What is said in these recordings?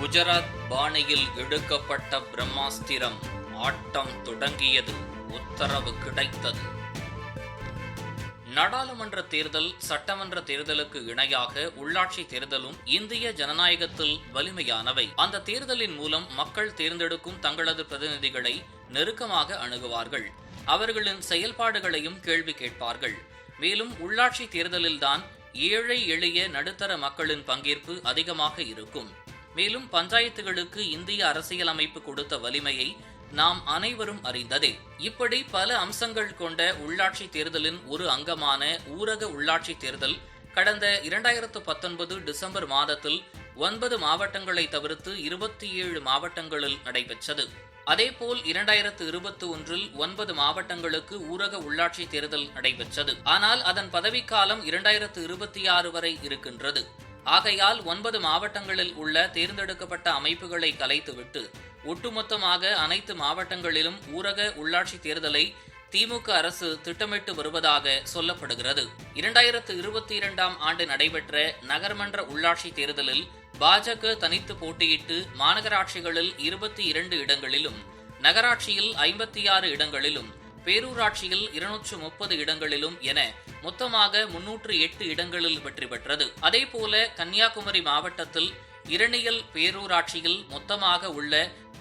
குஜராத் பாணியில் எடுக்கப்பட்ட பிரம்மாஸ்திரம் ஆட்டம் தொடங்கியது உத்தரவு கிடைத்தது. நாடாளுமன்ற தேர்தல் சட்டமன்ற தேர்தலுக்கு இணையாக உள்ளாட்சி தேர்தலும் இந்திய ஜனநாயகத்தில் வலிமையானவை. அந்த தேர்தலின் மூலம் மக்கள் தேர்ந்தெடுக்கும் தங்களது பிரதிநிதிகளை நெருக்கமாக அணுகுவார்கள். அவர்களின் செயல்பாடுகளையும் கேள்வி கேட்பார்கள். மேலும் உள்ளாட்சி தேர்தலில்தான் ஏழை எளிய நடுத்தர மக்களின் பங்கேற்பு அதிகமாக இருக்கும். மேலும் பஞ்சாயத்துகளுக்கு இந்திய அரசியலமைப்பு கொடுத்த வலிமையை நாம் அனைவரும் அறிந்ததே. இப்படி பல அம்சங்கள் கொண்ட உள்ளாட்சி தேர்தலின் ஒரு அங்கமான ஊரக உள்ளாட்சி தேர்தல் கடந்த இரண்டாயிரத்து பத்தொன்பது டிசம்பர் மாதத்தில் ஒன்பது மாவட்டங்களை தவிர்த்து இருபத்தி ஏழு மாவட்டங்களில் நடைபெற்றது. அதேபோல் இரண்டாயிரத்து இருபத்தி ஒன்றில் ஒன்பது மாவட்டங்களுக்கு ஊரக உள்ளாட்சி தேர்தல் நடைபெற்றது. ஆனால் அதன் பதவிக்காலம் இரண்டாயிரத்து இருபத்தி ஆறு வரை இருக்கின்றது. ஆகையால் ஒன்பது மாவட்டங்களில் உள்ள தேர்ந்தெடுக்கப்பட்ட அமைப்புகளை கலைத்துவிட்டு ஒட்டுமொத்தமாக அனைத்து மாவட்டங்களிலும் ஊரக உள்ளாட்சி தேர்தலை திமுக அரசு திட்டமிட்டு வருவதாக சொல்லப்படுகிறது. இரண்டாயிரத்து இருபத்தி இரண்டாம் ஆண்டு நடைபெற்ற நகர்மன்ற உள்ளாட்சி தேர்தலில் பாஜக தனித்து போட்டியிட்டு மாநகராட்சிகளில் இருபத்தி இரண்டு இடங்களிலும் நகராட்சியில் ஐம்பத்தி ஆறு இடங்களிலும் பேரூராட்சியில் இருநூற்று முப்பது இடங்களிலும் என மொத்தமாக முன்னூற்று எட்டு இடங்களில் வெற்றி பெற்றது. அதேபோல கன்னியாகுமரி மாவட்டத்தில் இரணியல் பேரூராட்சியில் மொத்தமாக உள்ள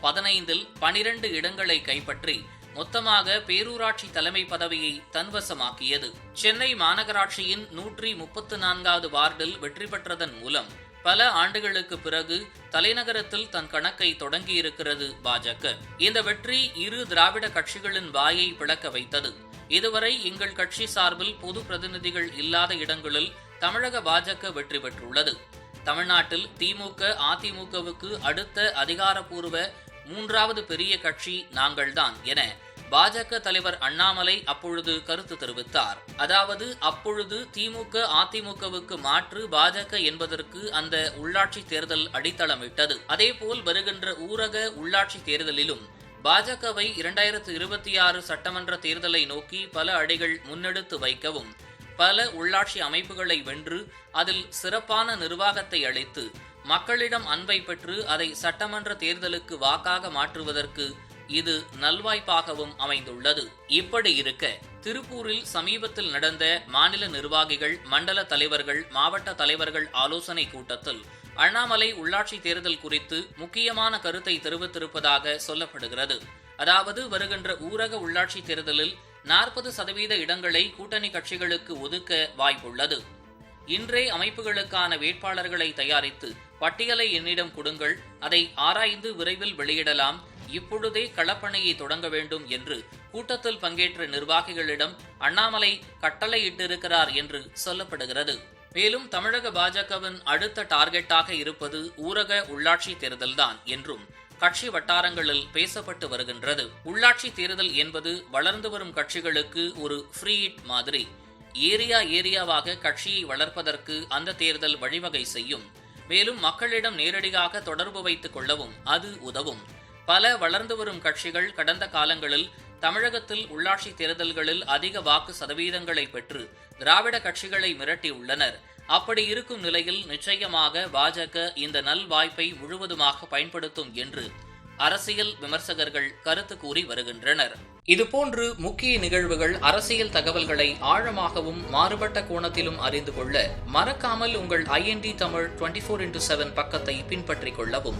பதினைந்தில் பனிரண்டு இடங்களை கைப்பற்றி மொத்தமாக பேரூராட்சி தலைமை பதவியை தன்வசமாக்கியது. சென்னை மாநகராட்சியின் நூற்றி முப்பத்து நான்காவது வார்டில் வெற்றி பெற்றதன் மூலம் பல ஆண்டுகளுக்கு பிறகு தலைநகரத்தில் தன் கணக்கை தொடங்கியிருக்கிறது பாஜக. இந்த வெற்றி இரு திராவிட கட்சிகளின் வாயை பிளக்க வைத்தது. இதுவரை எங்கள் கட்சி சார்பில் பொது பிரதிநிதிகள் இல்லாத இடங்களில் தமிழக பாஜக வெற்றி பெற்றுள்ளது. தமிழ்நாட்டில் திமுக அதிமுகவுக்கு அடுத்த அதிகாரப்பூர்வ மூன்றாவது பெரிய கட்சி நாங்கள்தான் என பாஜக தலைவர் அண்ணாமலை அப்பொழுது கருத்து தெரிவித்தார். அதாவது அப்பொழுது திமுக அதிமுகவுக்கு மாற்று பாஜக என்பதற்கு அந்த உள்ளாட்சி தேர்தல் அடித்தளமிட்டது. அதேபோல் வருகின்ற ஊரக உள்ளாட்சி தேர்தலிலும் பாஜகவை இரண்டாயிரத்து இருபத்தி ஆறு சட்டமன்ற தேர்தலை நோக்கி பல அடிகள் முன்னெடுத்து வைக்கவும் பல உள்ளாட்சி அமைப்புகளை வென்று அதில் சிறப்பான நிர்வாகத்தை அளித்து மக்களிடம் அன்பை பெற்று அதை சட்டமன்ற தேர்தலுக்கு வாக்காக மாற்றுவதற்கு இது நல்வாய்ப்பாகவும் அமைந்துள்ளது. இப்படி இருக்க திருப்பூரில் சமீபத்தில் நடந்த மாநில நிர்வாகிகள் மண்டல தலைவர்கள் மாவட்ட தலைவர்கள் ஆலோசனை கூட்டத்தில் அண்ணாமலை உள்ளாட்சி தேர்தல் குறித்து முக்கியமான கருத்தை தெரிவித்திருப்பதாக சொல்லப்படுகிறது. அதாவது வருகின்ற ஊரக உள்ளாட்சி தேர்தலில் நாற்பது சதவீத இடங்களை கூட்டணி கட்சிகளுக்கு ஒதுக்க வாய்ப்புள்ளது. இன்றே அமைப்புகளுக்கான வேட்பாளர்களை தயாரித்து பட்டியலை என்னிடம் கொடுங்கள் அதை ஆராய்ந்து விரைவில் வெளியிடலாம் இப்பொழுதே களப்பணியை தொடங்க வேண்டும் என்று கூட்டத்தில் பங்கேற்ற நிர்வாகிகளிடம் அண்ணாமலை கட்டளையிட்டிருக்கிறார் என்று சொல்லப்படுகிறது. மேலும் தமிழக பாஜகவின் அடுத்த டார்கெட்டாக இருப்பது ஊரக உள்ளாட்சி தேர்தல்தான் என்றும் கட்சி வட்டாரங்களில் பேசப்பட்டு வருகின்றது. உள்ளாட்சி தேர்தல் என்பது வளர்ந்து வரும் கட்சிகளுக்கு ஒரு ஃப்ரீ இட் மாதிரி. ஏரியா ஏரியாவாக கட்சியை வளர்ப்பதற்கு அந்த தேர்தல் வழிவகை செய்யும். மேலும் மக்களிடம் நேரடியாக தொடர்பு வைத்துக் கொள்ளவும் அது உதவும். பல வளர்ந்து வரும் கட்சிகள் கடந்த காலங்களில் தமிழகத்தில் உள்ளாட்சி தேர்தல்களில் அதிக வாக்கு சதவீதங்களை பெற்று திராவிட கட்சிகளை மிரட்டியுள்ளனர். அப்படி இருக்கும் நிலையில் நிச்சயமாக பாஜக இந்த நல் வாய்ப்பை முழுவதுமாக பயன்படுத்தும் என்று அரசியல் விமர்சகர்கள் கருத்து கூறி வருகின்றனர். இதுபோன்று முக்கிய நிகழ்வுகள் அரசியல் தகவல்களை ஆழமாகவும் மாறுபட்ட கோணத்திலும் அறிந்து கொள்ள மறக்காமல் உங்கள் IND Tamil twenty four into seven பக்கத்தை பின்பற்றிக் கொள்ளவும்.